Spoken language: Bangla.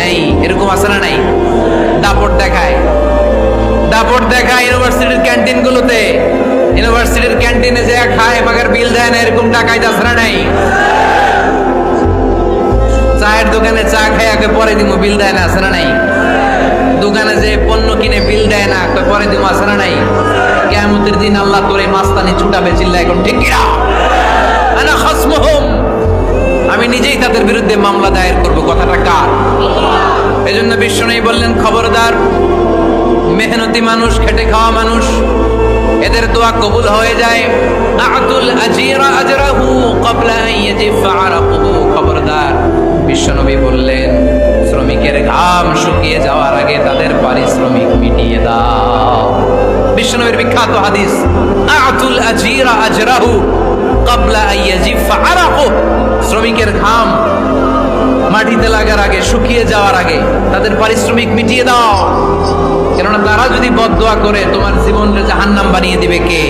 নেই, এরকম আছে না নাই? দাপট দেখায়। দাপট দেখায় ইউনিভার্সিটির ক্যান্টিন গুলোতে ইউনিভার্সিটির ক্যান্টিনে যে খায় মাগার বিল দেয় না, এরকম টাকায় যাচ্ছে নাই? চায়ের দোকানে চা খায়, আগে পরে দিব বিল দেয় না, আছে না নাই? দোকানে যে পণ্য কিনে বিল দেয় না পরে দিব আছে না নাই? কেমতের দিন আল্লাহ তোর এই মাস্তানি ছুটাবে চিল্লা এখন, ঠিক কিনা? আমি নিজেই তাদের বিরুদ্ধে মামলা দায়ের করব। কথাটা কার? এজন্য বিশ্ব নেই বললেন, খবরদার, মেহনতি মানুষ, খেটে খাওয়া মানুষ, এদের দোয়া কবুল হয়ে যায়। আতুল আজিরা আজরাহু আরাকুহু খবরদার, বিশ্বনবী বললেন, শ্রমিকের ঘাম শুকিয়ে যাওয়ার আগে তাদের পারিশ্রমিক মিটিয়ে দাও। বিশ্বনবীর বিখ্যাত হাদিস, আতুল আজিরা আজরাহু ক্বাবলা আন ইয়াজিফা আরাকুহু শ্রমিকের ঘাম মাটিতে লাগার আগে, শুকিয়ে যাওয়ার আগে, তাদের পারিশ্রমিক মিটিয়ে দাও। কেননা তারা যদি বদদোয়া করে, তোমার জীবনকে জাহান্নাম বানিয়ে দিবে কে?